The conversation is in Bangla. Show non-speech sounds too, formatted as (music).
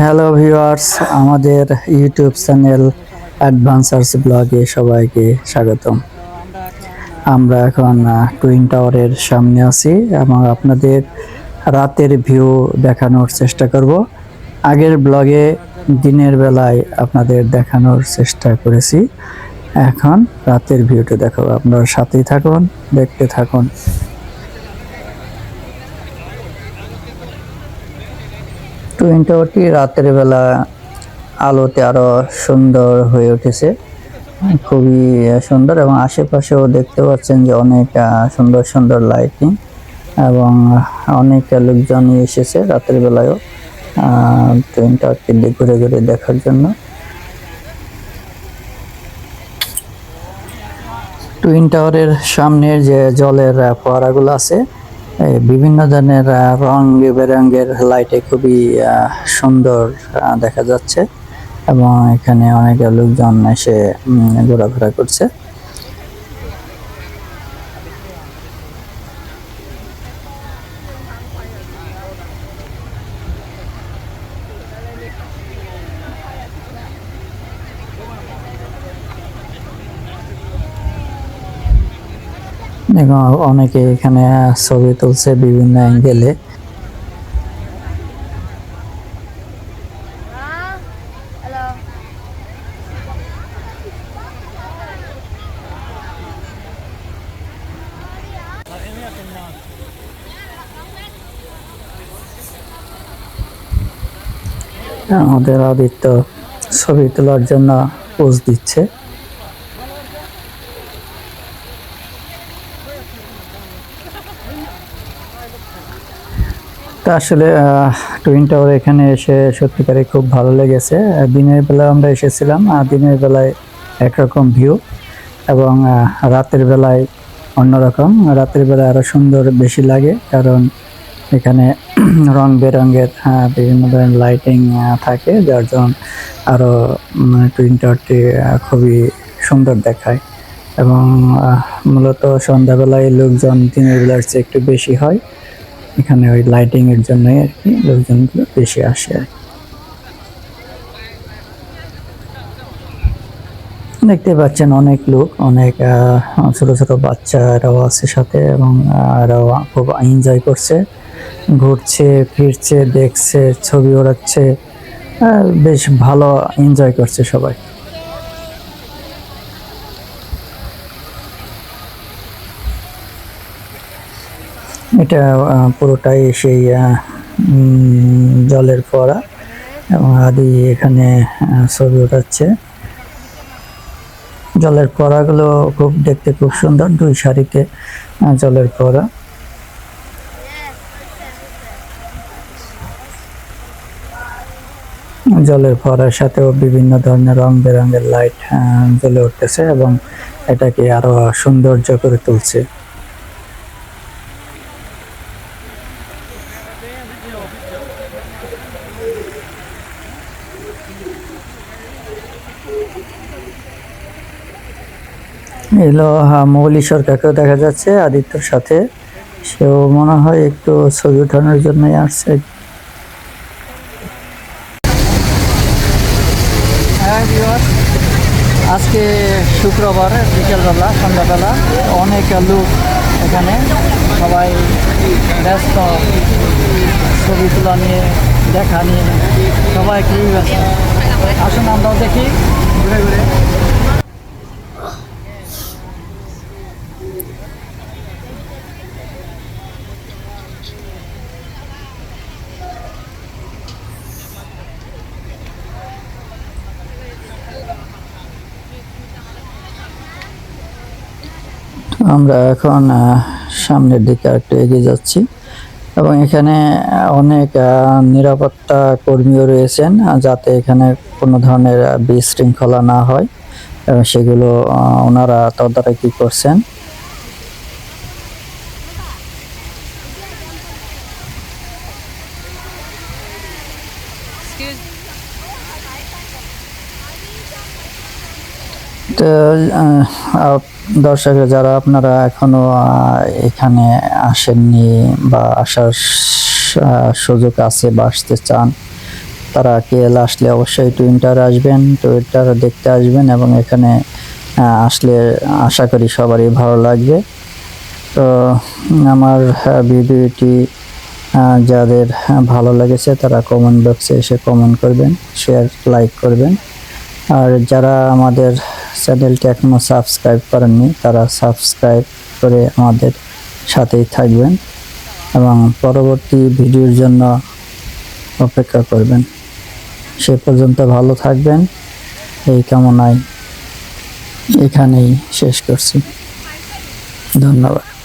হ্যালো ভিউয়ার্স আমাদের ইউটিউব চ্যানেল অ্যাডভান্সার্স ব্লগে সবাইকে স্বাগতম। আমরা এখন টুইন টাওয়ারের সামনে আছি এবং আপনাদের রাতের ভিউ দেখানোর চেষ্টা করব। আগের ব্লগে দিনের বেলায় আপনাদের দেখানোর চেষ্টা করেছি। এখন রাতের ভিউটা দেখাবো আপনারা সাথেই থাকুন, দেখতে থাকুন। টুইন টাওয়ারটি রাতের বেলা আলোতে আরও সুন্দর হয়ে উঠেছে। খুবই সুন্দর এবং আশেপাশেও দেখতে পাচ্ছেন যে অনেক সুন্দর সুন্দর লাইটিং এবং অনেক লোকজন এসেছে রাতের বেলায়ও টুইন টাওয়ারটি ঘুরে ঘুরে দেখার জন্য। টুইন টাওয়ারের সামনের যে জলের ফোয়ারাগুলো আছে বিভিন্ন ধরনের রং বেরঙের লাইটে খুবই সুন্দর দেখা যাচ্ছে। এবং এখানে অনেক লোকজন এসে ঘোরাফেরা করছে। এবং অনেকে এখানে ছবি তুলছে বিভিন্ন অ্যাঙ্গেলে আমাদের আদিত্য ছবি তোলার জন্য পোজ দিচ্ছে। তা আসলে টুইন টাওয়ার এখানে এসে সত্যিকারে খুব ভালো লেগেছে। দিনের বেলা আমরা এসেছিলাম, আর দিনের বেলায় একরকম ভিউ এবং রাতের বেলায় অন্যরকম। রাতের বেলায় আরও সুন্দর বেশি লাগে, কারণ এখানে (clears throat) রং বেরঙের বিভিন্ন ধরনের লাইটিং থাকে, যার জন্য আরও টুইন টাওয়ারটি খুবই সুন্দর দেখায়। এবং মূলত সন্ধ্যাবেলায় লোকজন দিনের বেলার চেয়ে একটু বেশি হয়। এখানে ওই লাইটিং এর জন্যই আর কি লোকজনগুলো বেশি আসে আর কি। দেখতে পাচ্ছেন অনেক লোক, অনেক ছোট ছোট বাচ্চারাও আছে সাথে এবং এরাও খুব এনজয় করছে ঘুরছে, ফিরছে, দেখছে, ছবি ওড়াচ্ছে বেশ ভালো এনজয় করছে সবাই এটা পুরোটাই সেই জলের ফোয়ারা। এবং আদি এখানে ছবি ওঠাচ্ছে জলের ফোয়ারাগুলো খুব দেখতে খুব সুন্দর। দুই আহ, জলের ফোয়ারা। জলের ফোয়ারার সাথেও বিভিন্ন ধরনের রং বেরঙের লাইট জ্বলে উঠতেছে এবং এটাকে আরও সৌন্দর্য করে তুলছে। এলো মৌলি সরকারকেও দেখা যাচ্ছে, আদিত্যর সাথে। সেও মনে হয় একটু ছবি ওঠানোর জন্যই আসছে। হ্যাঁ আজকে শুক্রবার, বিকেলবেলা, সন্ধ্যাবেলা, অনেক লোক এখানে। সবাই ব্যস্ত, ছবি তোলা নিয়ে দেখা নিয়ে সবাই কি আসুন, আমরাও দেখি। ঘুরে ঘুরে। আমরা এখন সামনের দিকে একটু এগিয়ে যাচ্ছি। এবং এখানে অনেক নিরাপত্তা কর্মীও রয়েছেন যাতে এখানে কোনো ধরনের বিশৃঙ্খলা না হয়। সেগুলো ওনারা তদারকি করছেন। তো দর্শকরা যারা আপনারা এখনও এখানে আসেননি বা আসার সুযোগ আছে বা আসতে চান, তারা কেএল আসলে অবশ্যই টুইন টাওয়ার আসবেন টুইন টাওয়ার দেখতে আসবেন এবং এখানে আসলে আশা করি সবারই ভালো লাগবে। তো, আমার ভিডিওটি যাদের ভালো লেগেছে তারা কমেন্ট বক্সে এসে কমেন্ট করবেন শেয়ার লাইক করবেন। আর যারা আমাদের চ্যানেলটি এখনও সাবস্ক্রাইব করেননি, তারা সাবস্ক্রাইব করে আমাদের সাথেই থাকবেন এবং পরবর্তী ভিডিওর জন্য অপেক্ষা করবেন। সে পর্যন্ত ভালো থাকবেন। এই কামনায় এখানেই শেষ করছি। ধন্যবাদ।